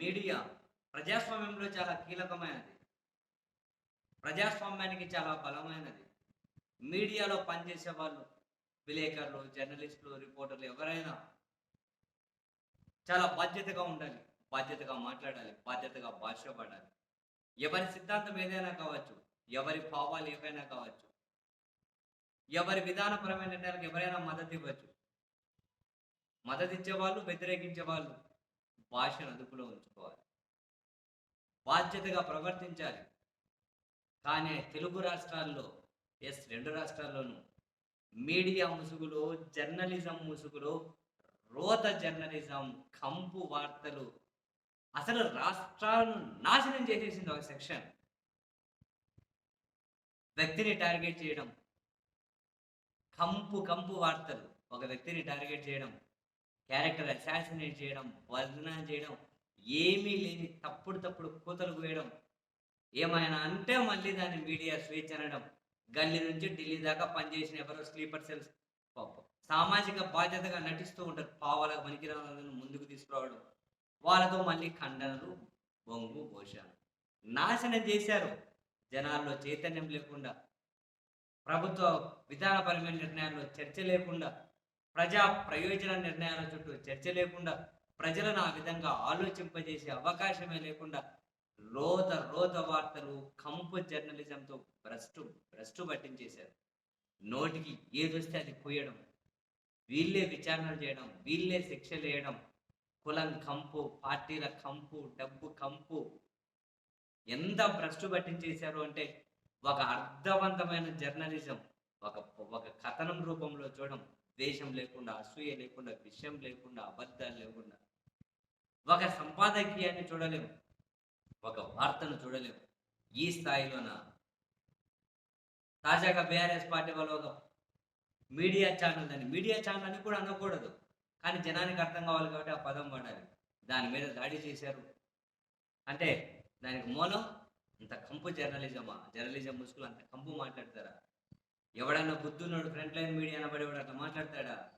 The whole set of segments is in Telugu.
మీడియా ప్రజాస్వామ్యంలో చాలా కీలకమైనది. ప్రజాస్వామ్యానికి చాలా బలమైనది. మీడియాలో పనిచేసే వాళ్ళు విలేకరులు జర్నలిస్టులు రిపోర్టర్లు ఎవరైనా చాలా బాధ్యతగా ఉండాలి బాధ్యతగా మాట్లాడాలి బాధ్యతగా భాషపడాలి. ఎవరి సిద్ధాంతం ఏదైనా కావచ్చు ఎవరి భావాలు ఏవైనా కావచ్చు ఎవరి విధానపరమైన నిర్ణయాలకు ఎవరైనా మద్దతు ఇవ్వచ్చు. మద్దతు ఇచ్చే వాళ్ళు వ్యతిరేకించే వాళ్ళు భాషను అదుపులో ఉంచుకోవాలి. బాధ్యతగా ప్రవర్తించాలి. కానీ తెలుగు రాష్ట్రాల్లో ఎస్ రెండు రాష్ట్రాల్లోనూ మీడియా ముసుగులో జర్నలిజం ముసుగులో రోత జర్నలిజం కంపు వార్తలు అసలు రాష్ట్రాలను నాశనం చేసేసింది ఒక సెక్షన్. వ్యక్తిని టార్గెట్ చేయడం. కంపు కంపు వార్తలు ఒక వ్యక్తిని టార్గెట్ చేయడం. క్యారెక్టర్ అసాసినేట్ చేయడం వర్ణన చేయడం ఏమీ లేని తప్పుడు తప్పుడు కూతలు వేయడం ఏమైనా అంటే మళ్ళీ దాన్ని మీడియా స్వేచ్ఛ అనడం గల్లీ నుంచి ఢిల్లీ దాకా పనిచేసిన ఎవరో స్లీపర్ సెల్స్. పాపం. సామాజిక బాధ్యతగా నటిస్తూ ఉంటారు పావాలకు పనికిరాలను ముందుకు తీసుకురావడం. వాళ్ళతో మళ్ళీ ఖండనలు బొంగు పోషాలు నాశనం చేశారు జనాల్లో చైతన్యం లేకుండా ప్రభుత్వ విధానపరమైన నిర్ణయాల్లో చర్చ లేకుండా ప్రజా ప్రయోజన నిర్ణయాల చుట్టూ చర్చ లేకుండా ప్రజలను ఆ విధంగా ఆలోచింపజేసే అవకాశమే లేకుండా రోత రోత వార్తలు కంపు జర్నలిజంతో భ్రష్టు భ్రష్టు పట్టించేశారు. నోటికి ఏదొస్తే అది పోయడం వీళ్ళే విచారణలు చేయడం వీళ్ళే శిక్షలు వేయడం కులం కంపు పార్టీల కంపు డబ్బు కంపు. ఎంత భ్రష్టు పట్టించేశారు అంటే ఒక అర్థవంతమైన జర్నలిజం ఒక ఒక కథనం రూపంలో చూడడం ద్వేషం లేకుండా అసూయ లేకుండా విషయం లేకుండా అబద్ధాలు లేకుండా ఒక సంపాదకీయాన్ని చూడలేము ఒక వార్తను చూడలేము. ఈ స్థాయిలోన తాజాగా బీఆర్ఎస్ పార్టీ వాళ్ళు ఒక మీడియా ఛానల్ అని మీడియా ఛానల్ అని కూడా అనకూడదు. కానీ జనానికి అర్థం కావాలి కాబట్టి ఆ పదం వాడాలి. దాని మీద దాడి చేశారు. అంటే దానికి మూలం అంత కంపు జర్నలిజమా? జర్నలిజం ముసుగులు అంత కంపు మాట్లాడతారా? ఎవడన్నా బుద్ధున్నాడు ఫ్రంట్ లైన్ మీడియా అనబడి వాడు అట్లా మాట్లాడతాడా?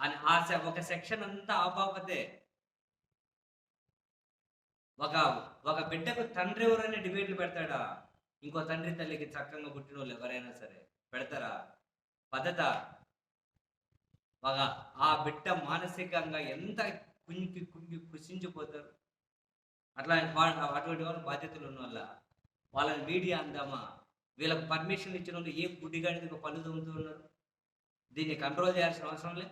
అని ఆ ఒక సెక్షన్ అంతా ఆపాపతే ఒక ఒక బిడ్డకు తండ్రి ఎవరైనా డిబేట్లు పెడతాడా? ఇంకో తండ్రి తల్లికి చక్కగా పుట్టిన వాళ్ళు ఎవరైనా సరే పెడతారా? పద్ధత? ఒక ఆ బిడ్డ మానసికంగా ఎంత కుంగి కుంగి కృషించిపోతారు? అట్లా అటువంటి వాళ్ళు బాధ్యతలు ఉన్న వాళ్ళ వాళ్ళని మీడియా అందామా? వీళ్ళకి పర్మిషన్ ఇచ్చిన వాళ్ళు ఏ గుడ్డిగాడికి పళ్ళు తోముతూ ఉన్నారు? దీన్ని కంట్రోల్ చేయాల్సిన అవసరం లే.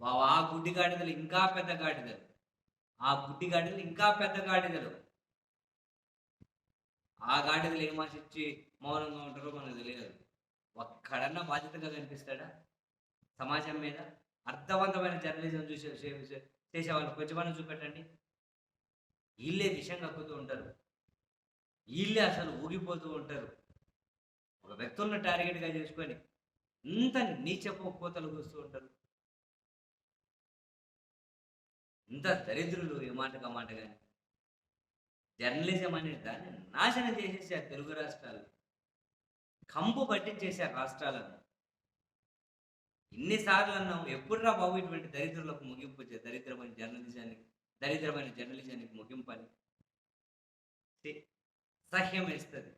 వా- ఆ గుడ్డి గాడిదలు ఇంకా పెద్ద గాడిదలు. ఆ గుడ్డి గాడిదలు ఇంకా పెద్ద గాడిదలు. ఆ గాడిదలు ఏం ఆశించి మౌనంగా ఉంటారో మనకు తెలియదు. ఒక్కడన్నా బాధ్యతగా కనిపిస్తాడా? సమాజం మీద అర్థవంతమైన జర్నలిజం చూసే చేసే వాళ్ళు కొంచెమన్నా చూపెట్టండి. వీళ్ళే విషయం కక్కుతూ ఉంటారు. వీళ్ళే అసలు ఊగిపోతూ ఉంటారు. ఒక వ్యక్తులను టార్గెట్గా చేసుకొని ఇంత నీచపు కోతలు కూస్తూ ఉంటారు. ఇంత దరిద్రులు ఏ మాటగా మాట కానీ జర్నలిజం అనే దాన్ని నాశనం చేసేసారు తెలుగు రాష్ట్రాలు కంపు పట్టించేసారు రాష్ట్రాలను. ఇన్నిసార్లు అన్నాం ఎప్పుడురా బాబు ఇటువంటి దరిద్రులకు ముగింపు దరిద్రమైన జర్నలిజానికి దరిద్రమైన జర్నలిజానికి ముగింపు అని? ఛీ, అసహ్యం వేస్తుంది